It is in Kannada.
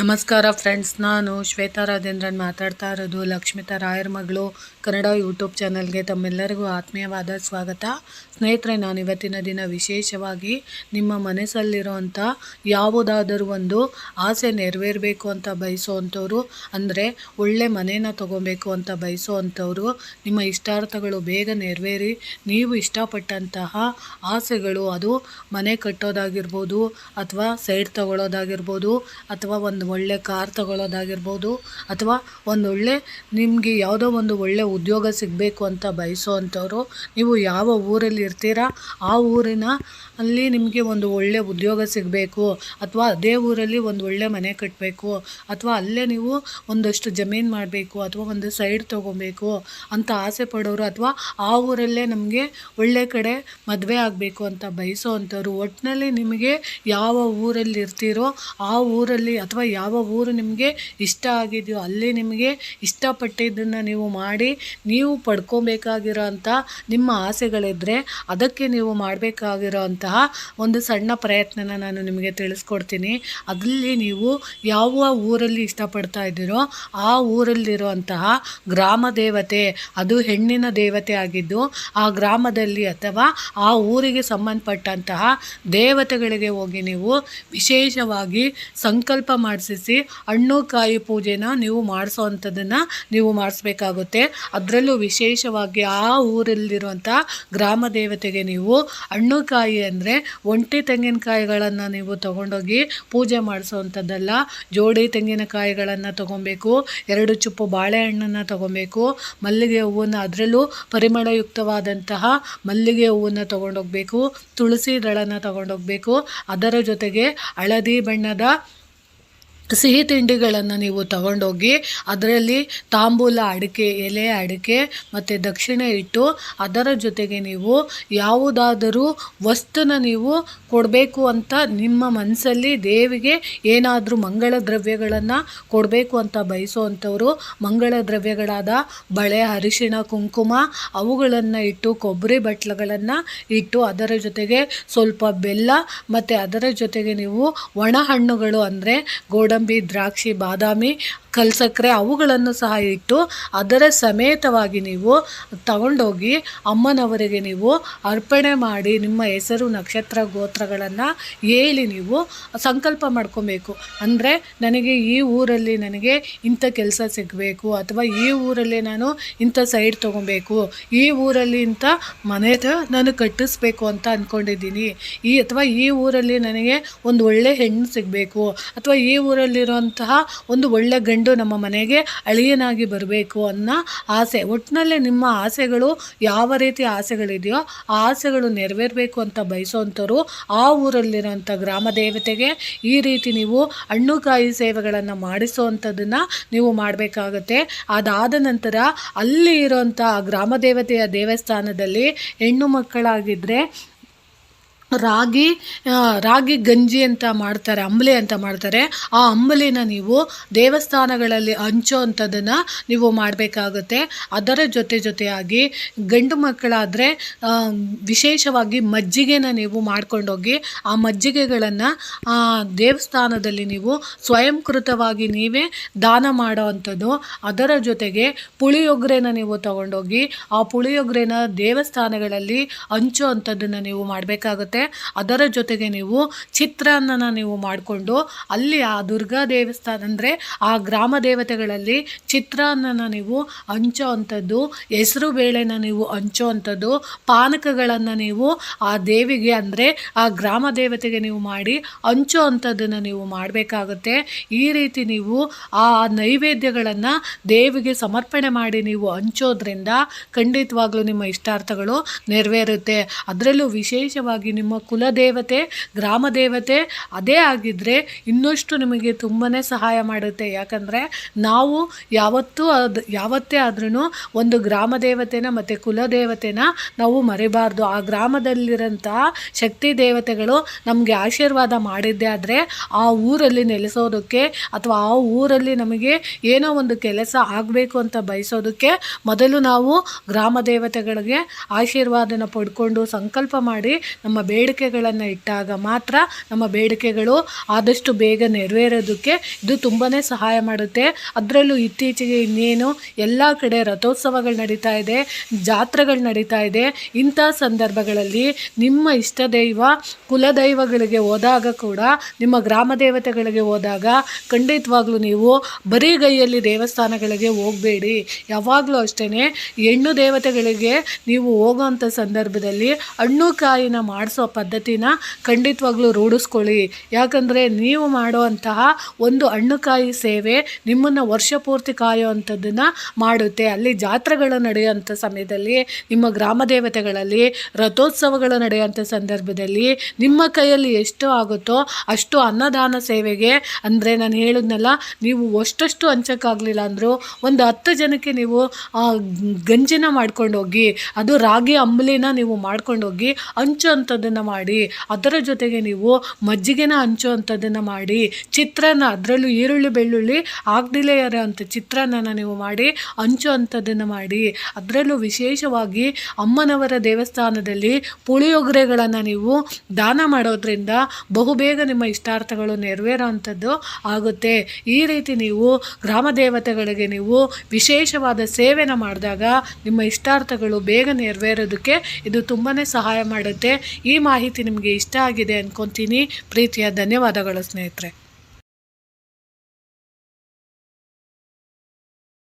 ನಮಸ್ಕಾರ ಫ್ರೆಂಡ್ಸ್, ನಾನು ಶ್ವೇತಾ ರಾಜೇಂದ್ರನ್ ಮಾತಾಡ್ತಾ ಇರೋದು ಲಕ್ಷ್ಮಿತಾ ರಾಯರ್ ಮಗಳು ಕನ್ನಡ ಯೂಟ್ಯೂಬ್ ಚಾನಲ್ಗೆ ತಮ್ಮೆಲ್ಲರಿಗೂ ಆತ್ಮೀಯವಾದ ಸ್ವಾಗತ. ಸ್ನೇಹಿತರೆ, ನಾನು ಇವತ್ತಿನ ದಿನ ವಿಶೇಷವಾಗಿ ನಿಮ್ಮ ಮನಸ್ಸಲ್ಲಿರೋವಂಥ ಯಾವುದಾದರೂ ಒಂದು ಆಸೆ ನೆರವೇರಬೇಕು ಅಂತ ಬಯಸೋವಂಥವ್ರು ಅಂದರೆ ಒಳ್ಳೆ ಮನೇನ ತಗೊಬೇಕು ಅಂತ ಬಯಸೋವಂಥವ್ರು ನಿಮ್ಮ ಇಷ್ಟಾರ್ಥಗಳು ಬೇಗ ನೆರವೇರಿ, ನೀವು ಇಷ್ಟಪಟ್ಟಂತಹ ಆಸೆಗಳು, ಅದು ಮನೆ ಕಟ್ಟೋದಾಗಿರ್ಬೋದು ಅಥವಾ ಸೈಡ್ ತಗೊಳ್ಳೋದಾಗಿರ್ಬೋದು ಅಥವಾ ಒಂದು ಒಳ್ಳೆ ಕಾರ್ ತಗೊಳ್ಳೋದಾಗಿರ್ಬೋದು ಅಥವಾ ಒಂದೊಳ್ಳೆ ನಿಮಗೆ ಯಾವುದೋ ಒಂದು ಒಳ್ಳೆ ಉದ್ಯೋಗ ಸಿಗಬೇಕು ಅಂತ ಬಯಸೋ ಅಂಥವ್ರು ನೀವು ಯಾವ ಊರಲ್ಲಿ ಇರ್ತೀರಾ ಆ ಊರಿನ ಅಲ್ಲಿ ನಿಮಗೆ ಒಂದು ಒಳ್ಳೆ ಉದ್ಯೋಗ ಸಿಗಬೇಕು ಅಥವಾ ಅದೇ ಊರಲ್ಲಿ ಒಂದು ಒಳ್ಳೆ ಮನೆ ಕಟ್ಟಬೇಕು ಅಥವಾ ಅಲ್ಲೇ ನೀವು ಒಂದಷ್ಟು ಜಮೀನು ಮಾಡಬೇಕು ಅಥವಾ ಒಂದು ಸೈಡ್ ತೊಗೊಬೇಕು ಅಂತ ಆಸೆ ಪಡೋರು ಅಥವಾ ಆ ಊರಲ್ಲೇ ನಮಗೆ ಒಳ್ಳೆ ಕಡೆ ಮದುವೆ ಆಗಬೇಕು ಅಂತ ಬಯಸೋ ಅಂಥವ್ರು ಒಟ್ಟಿನಲ್ಲಿ ನಿಮಗೆ ಯಾವ ಊರಲ್ಲಿ ಇರ್ತೀರೋ ಆ ಊರಲ್ಲಿ ಅಥವಾ ಯಾವ ಊರು ನಿಮಗೆ ಇಷ್ಟ ಆಗಿದೆಯೋ ಅಲ್ಲಿ ನಿಮಗೆ ಇಷ್ಟಪಟ್ಟಿದ್ದನ್ನು ನೀವು ಮಾಡಿ ನೀವು ಪಡ್ಕೊಬೇಕಾಗಿರೋ ಅಂಥ ನಿಮ್ಮ ಆಸೆಗಳಿದ್ದರೆ ಅದಕ್ಕೆ ನೀವು ಮಾಡಬೇಕಾಗಿರೋ ಒಂದು ಸಣ್ಣ ಪ್ರಯತ್ನನ ನಾನು ನಿಮಗೆ ತಿಳಿಸ್ಕೊಡ್ತೀನಿ. ಅದರಲ್ಲಿ ನೀವು ಯಾವ ಊರಲ್ಲಿ ಇಷ್ಟಪಡ್ತಾ ಇದ್ದೀರೋ ಆ ಊರಲ್ಲಿರುವಂತಹ ಗ್ರಾಮ ದೇವತೆ, ಅದು ಹೆಣ್ಣಿನ ದೇವತೆ ಆಗಿದ್ದು ಆ ಗ್ರಾಮದಲ್ಲಿ ಅಥವಾ ಆ ಊರಿಗೆ ಸಂಬಂಧಪಟ್ಟಂತಹ ದೇವತೆಗಳಿಗೆ ಹೋಗಿ ನೀವು ವಿಶೇಷವಾಗಿ ಸಂಕಲ್ಪ ಮಾಡಿಸಿ ಹಣ್ಣು ಕಾಯಿ ಪೂಜೆನ ನೀವು ಮಾಡಿಸೋ ಅಂಥದ್ದನ್ನು ನೀವು ಮಾಡಿಸ್ಬೇಕಾಗುತ್ತೆ. ಅದರಲ್ಲೂ ವಿಶೇಷವಾಗಿ ಆ ಊರಲ್ಲಿರುವಂಥ ಗ್ರಾಮ ದೇವತೆಗೆ ನೀವು ಹಣ್ಣು ಕಾಯಿ ಅಂದರೆ ಒಂಟಿ ತೆಂಗಿನಕಾಯಿಗಳನ್ನು ನೀವು ತಗೊಂಡೋಗಿ ಪೂಜೆ ಮಾಡಿಸೋವಂಥದ್ದಲ್ಲ. ಜೋಡಿ ತೆಂಗಿನಕಾಯಿಗಳನ್ನು ತಗೊಬೇಕು, ಎರಡು ಚುಪ್ಪು ಬಾಳೆಹಣ್ಣನ್ನು ತಗೊಬೇಕು, ಮಲ್ಲಿಗೆ ಹೂವನ್ನು ಅದರಲ್ಲೂ ಪರಿಮಳಯುಕ್ತವಾದಂತಹ ಮಲ್ಲಿಗೆ ಹೂವನ್ನು ತಗೊಂಡೋಗ್ಬೇಕು, ತುಳಸಿ ದಳನ ತಗೊಂಡೋಗಬೇಕು. ಅದರ ಜೊತೆಗೆ ಹಳದಿ ಬಣ್ಣದ ಸಿಹಿ ತಿಂಡಿಗಳನ್ನು ನೀವು ತಗೊಂಡೋಗಿ ಅದರಲ್ಲಿ ತಾಂಬೂಲ ಅಡಿಕೆ, ಎಲೆ ಅಡಿಕೆ ಮತ್ತು ದಕ್ಷಿಣೆ ಇಟ್ಟು ಅದರ ಜೊತೆಗೆ ನೀವು ಯಾವುದಾದರೂ ವಸ್ತುನ ನೀವು ಕೊಡಬೇಕು ಅಂತ ನಿಮ್ಮ ಮನಸ್ಸಲ್ಲಿ ದೇವಿಗೆ ಏನಾದರೂ ಮಂಗಳ ದ್ರವ್ಯಗಳನ್ನು ಕೊಡಬೇಕು ಅಂತ ಬಯಸುವಂಥವರು, ಮಂಗಳ ದ್ರವ್ಯಗಳಾದ ಬಳೆ, ಅರಿಶಿಣ, ಕುಂಕುಮ ಅವುಗಳನ್ನು ಇಟ್ಟು ಕೊಬ್ಬರಿ ಬಟ್ಲುಗಳನ್ನು ಇಟ್ಟು ಅದರ ಜೊತೆಗೆ ಸ್ವಲ್ಪ ಬೆಲ್ಲ ಮತ್ತು ಅದರ ಜೊತೆಗೆ ನೀವು ಒಣ ಹಣ್ಣುಗಳು ಅಂದರೆ ಗೋಡಂಬಿ ದ್ರಾಕ್ಷಿ ಬಾದಾಮಿ ಕಲ್ಸಕ್ಕರೆ ಅವುಗಳನ್ನು ಸಹ ಇಟ್ಟು ಅದರ ಸಮೇತವಾಗಿ ನೀವು ತಗೊಂಡೋಗಿ ಅಮ್ಮನವರಿಗೆ ನೀವು ಅರ್ಪಣೆ ಮಾಡಿ ನಿಮ್ಮ ಹೆಸರು, ನಕ್ಷತ್ರ, ಗೋತ್ರಗಳನ್ನು ಹೇಳಿ ನೀವು ಸಂಕಲ್ಪ ಮಾಡ್ಕೊಬೇಕು. ಅಂದರೆ ನನಗೆ ಈ ಊರಲ್ಲಿ ನನಗೆ ಇಂಥ ಕೆಲಸ ಸಿಗಬೇಕು ಅಥವಾ ಈ ಊರಲ್ಲಿ ನಾನು ಇಂಥ ಸೈಡ್ ತೊಗೊಬೇಕು, ಈ ಊರಲ್ಲಿ ಇಂಥ ಮನೆ ನಾನು ಕಟ್ಟಿಸ್ಬೇಕು ಅಂತ ಅಂದ್ಕೊಂಡಿದ್ದೀನಿ ಈ ಅಥವಾ ಈ ಊರಲ್ಲಿ ನನಗೆ ಒಂದು ಒಳ್ಳೆ ಹೆಣ್ಣು ಸಿಗಬೇಕು ಅಥವಾ ಈ ಊರಲ್ಲಿರುವಂತಹ ಒಂದು ಒಳ್ಳೆ ನಮ್ಮ ಮನೆಗೆ ಅಳಿಯನಾಗಿ ಬರಬೇಕು ಅನ್ನೋ ಆಸೆ. ಒಟ್ಟಿನಲ್ಲಿ ನಿಮ್ಮ ಆಸೆಗಳು ಯಾವ ರೀತಿ ಆಸೆಗಳಿದೆಯೋ ಆ ಆಸೆಗಳು ನೆರವೇರಬೇಕು ಅಂತ ಬಯಸೋವಂಥವ್ರು ಆ ಊರಲ್ಲಿರೋಂಥ ಗ್ರಾಮ ದೇವತೆಗೆ ಈ ರೀತಿ ನೀವು ಹಣ್ಣು ಕಾಯಿ ಸೇವೆಗಳನ್ನು ಮಾಡಿಸೋವಂಥದ್ದನ್ನು ನೀವು ಮಾಡಬೇಕಾಗತ್ತೆ. ಅದಾದ ನಂತರ ಅಲ್ಲಿ ಇರೋಂಥ ಗ್ರಾಮ ದೇವತೆಯ ದೇವಸ್ಥಾನದಲ್ಲಿ ಹೆಣ್ಣು ಮಕ್ಕಳಾಗಿದ್ದರೆ ರಾಗಿ ರಾಗಿ ಗಂಜಿ ಅಂತ ಮಾಡ್ತಾರೆ, ಅಂಬಲಿ ಅಂತ ಮಾಡ್ತಾರೆ. ಆ ಅಂಬಲಿನ ನೀವು ದೇವಸ್ಥಾನಗಳಲ್ಲಿ ಹಂಚೋ ಅಂಥದ್ದನ್ನು ನೀವು ಮಾಡಬೇಕಾಗುತ್ತೆ. ಅದರ ಜೊತೆ ಜೊತೆಯಾಗಿ ಗಂಡು ಮಕ್ಕಳಾದರೆ ವಿಶೇಷವಾಗಿ ಮಜ್ಜಿಗೆನ ನೀವು ಮಾಡ್ಕೊಂಡೋಗಿ ಆ ಮಜ್ಜಿಗೆಗಳನ್ನು ದೇವಸ್ಥಾನದಲ್ಲಿ ನೀವು ಸ್ವಯಂಕೃತವಾಗಿ ನೀವೇ ದಾನ ಮಾಡೋ ಅಂಥದ್ದು. ಅದರ ಜೊತೆಗೆ ಪುಳಿಯೊಗರೆನ ನೀವು ತಗೊಂಡೋಗಿ ಆ ಪುಳಿಯೊಗ್ರೆನ ದೇವಸ್ಥಾನಗಳಲ್ಲಿ ಹಂಚೋ ಅಂಥದ್ದನ್ನು ನೀವು ಮಾಡಬೇಕಾಗುತ್ತೆ. ಆಗುತ್ತೆ ಅದರ ಜೊತೆಗೆ ನೀವು ಚಿತ್ರಾನ್ನನ ನೀವು ಮಾಡಿಕೊಂಡು ಅಲ್ಲಿ ಆ ದುರ್ಗಾ ದೇವಸ್ಥಾನ ಅಂದರೆ ಆ ಗ್ರಾಮ ದೇವತೆಗಳಲ್ಲಿ ಚಿತ್ರಾನ್ನನ ನೀವು ಹಂಚೋ ಅಂಥದ್ದು ಹೆಸರು ಬೇಳೆನ ನೀವು ಹಂಚೋ ಅಂಥದ್ದು ಪಾನಕಗಳನ್ನು ನೀವು ಆ ದೇವಿಗೆ ಅಂದರೆ ಆ ಗ್ರಾಮ ದೇವತೆಗೆ ನೀವು ಮಾಡಿ ಹಂಚೋ ಅಂಥದ್ದನ್ನು ನೀವು ಮಾಡಬೇಕಾಗುತ್ತೆ. ಈ ರೀತಿ ನೀವು ಆ ನೈವೇದ್ಯಗಳನ್ನು ದೇವಿಗೆ ಸಮರ್ಪಣೆ ಮಾಡಿ ನೀವು ಹಂಚೋದ್ರಿಂದ ಖಂಡಿತವಾಗ್ಲೂ ನಿಮ್ಮ ಇಷ್ಟಾರ್ಥಗಳು ನೆರವೇರುತ್ತೆ. ಅದರಲ್ಲೂ ವಿಶೇಷವಾಗಿ ನಿಮ್ಮ ಕುಲದೇವತೆ ಗ್ರಾಮ ದೇವತೆ ಅದೇ ಆಗಿದ್ದರೆ ಇನ್ನಷ್ಟು ನಿಮಗೆ ತುಂಬಾ ಸಹಾಯ ಮಾಡುತ್ತೆ. ಯಾಕಂದರೆ ನಾವು ಯಾವತ್ತೂ ಅದು, ಯಾವತ್ತೇ ಆದ್ರೂ ಒಂದು ಗ್ರಾಮ ದೇವತೆನ ಮತ್ತು ಕುಲದೇವತೆನ ನಾವು ಮರಿಬಾರ್ದು. ಆ ಗ್ರಾಮದಲ್ಲಿರೋಂಥ ಶಕ್ತಿ ದೇವತೆಗಳು ನಮಗೆ ಆಶೀರ್ವಾದ ಮಾಡಿದ್ದೆ ಆದರೆ ಆ ಊರಲ್ಲಿ ನೆಲೆಸೋದಕ್ಕೆ ಅಥವಾ ಆ ಊರಲ್ಲಿ ನಮಗೆ ಏನೋ ಒಂದು ಕೆಲಸ ಆಗಬೇಕು ಅಂತ ಬಯಸೋದಕ್ಕೆ ಮೊದಲು ನಾವು ಗ್ರಾಮ ದೇವತೆಗಳಿಗೆ ಆಶೀರ್ವಾದನ ಪಡ್ಕೊಂಡು ಸಂಕಲ್ಪ ಮಾಡಿ ನಮ್ಮ ಬೇಡಿಕೆಗಳನ್ನು ಇಟ್ಟಾಗ ಮಾತ್ರ ನಮ್ಮ ಬೇಡಿಕೆಗಳು ಆದಷ್ಟು ಬೇಗ ನೆರವೇರೋದಕ್ಕೆ ಇದು ತುಂಬಾ ಸಹಾಯ ಮಾಡುತ್ತೆ. ಅದರಲ್ಲೂ ಇತ್ತೀಚೆಗೆ ಇನ್ನೇನು ಎಲ್ಲ ಕಡೆ ರಥೋತ್ಸವಗಳು ನಡೀತಾ ಇದೆ, ಜಾತ್ರೆಗಳು ನಡೀತಾ ಇದೆ. ಇಂಥ ಸಂದರ್ಭಗಳಲ್ಲಿ ನಿಮ್ಮ ಇಷ್ಟ ದೈವ ಕುಲದೈವಗಳಿಗೆ ಹೋದಾಗ ಕೂಡ, ನಿಮ್ಮ ಗ್ರಾಮ ದೇವತೆಗಳಿಗೆ ಹೋದಾಗ ಖಂಡಿತವಾಗ್ಲೂ ನೀವು ಬರೀ ಗೈಯಲ್ಲಿ ದೇವಸ್ಥಾನಗಳಿಗೆ ಹೋಗಬೇಡಿ. ಯಾವಾಗಲೂ ಅಷ್ಟೇ ಹೆಣ್ಣು ದೇವತೆಗಳಿಗೆ ನೀವು ಹೋಗೋವಂಥ ಸಂದರ್ಭದಲ್ಲಿ ಹಣ್ಣು ಕಾಯಿನ ಮಾಡಿಸೋ ಪದ್ಧತಿನ ಖಂಡಿತವಾಗ್ಲೂ ರೂಢಿಸ್ಕೊಳ್ಳಿ. ಯಾಕಂದರೆ ನೀವು ಮಾಡುವಂತಹ ಒಂದು ಹಣ್ಣು ಕಾಯಿ ಸೇವೆ ನಿಮ್ಮನ್ನು ವರ್ಷ ಪೂರ್ತಿ ಕಾಯುವಂಥದ್ದನ್ನು ಮಾಡುತ್ತೆ. ಅಲ್ಲಿ ಜಾತ್ರೆಗಳು ನಡೆಯುವಂಥ ಸಮಯದಲ್ಲಿ, ನಿಮ್ಮ ಗ್ರಾಮ ದೇವತೆಗಳಲ್ಲಿ, ರಥೋತ್ಸವಗಳು ನಡೆಯುವಂಥ ಸಂದರ್ಭದಲ್ಲಿ ನಿಮ್ಮ ಕೈಯಲ್ಲಿ ಎಷ್ಟು ಆಗುತ್ತೋ ಅಷ್ಟು ಅನ್ನದಾನ ಸೇವೆಗೆ, ಅಂದರೆ ನಾನು ಹೇಳಿದ್ನಲ್ಲ, ನೀವು ಅಷ್ಟಷ್ಟು ಹಂಚೋಕ್ಕಾಗಲಿಲ್ಲ ಅಂದರೂ ಒಂದು ಹತ್ತು ಜನಕ್ಕೆ ನೀವು ಗಂಜಿನ ಮಾಡ್ಕೊಂಡು ಹೋಗಿ ಅದು ರಾಗಿ ಅಂಬಲಿನ ನೀವು ಮಾಡ್ಕೊಂಡು ಹೋಗಿ ಹಂಚೋ ಮಾಡಿ, ಅದರ ಜೊತೆಗೆ ನೀವು ಮಜ್ಜಿಗೆನ ಹಂಚುವಂಥದ್ದನ್ನು ಮಾಡಿ, ಚಿತ್ರಾನ್ನ ಅದರಲ್ಲೂ ಈರುಳ್ಳಿ, ಬೆಳ್ಳುಳ್ಳಿ ಆಗದಿಲ್ಲೇ ಇರೋ ಅಂಥ ಚಿತ್ರಾನ್ನನ ನೀವು ಮಾಡಿ ಹಂಚುವಂಥದ್ದನ್ನು ಮಾಡಿ, ಅದರಲ್ಲೂ ವಿಶೇಷವಾಗಿ ಅಮ್ಮನವರ ದೇವಸ್ಥಾನದಲ್ಲಿ ಪುಳಿಯೋಗರೆಗಳನ್ನು ನೀವು ದಾನ ಮಾಡೋದ್ರಿಂದ ಬಹುಬೇಗ ನಿಮ್ಮ ಇಷ್ಟಾರ್ಥಗಳು ನೆರವೇರೋ ಅಂಥದ್ದು ಆಗುತ್ತೆ. ಈ ರೀತಿ ನೀವು ಗ್ರಾಮ ದೇವತೆಗಳಿಗೆ ನೀವು ವಿಶೇಷವಾದ ಸೇವೆನ ಮಾಡಿದಾಗ ನಿಮ್ಮ ಇಷ್ಟಾರ್ಥಗಳು ಬೇಗ ನೆರವೇರೋದಕ್ಕೆ ಇದು ತುಂಬಾ ಸಹಾಯ ಮಾಡುತ್ತೆ. ಮಾಹಿತಿ ನಿಮಗೆ ಇಷ್ಟ ಆಗಿದೆ ಅಂದ್ಕೊತೀನಿ ಪ್ರೀತಿಯ ಧನ್ಯವಾದಗಳು ಸ್ನೇಹಿತರೆ.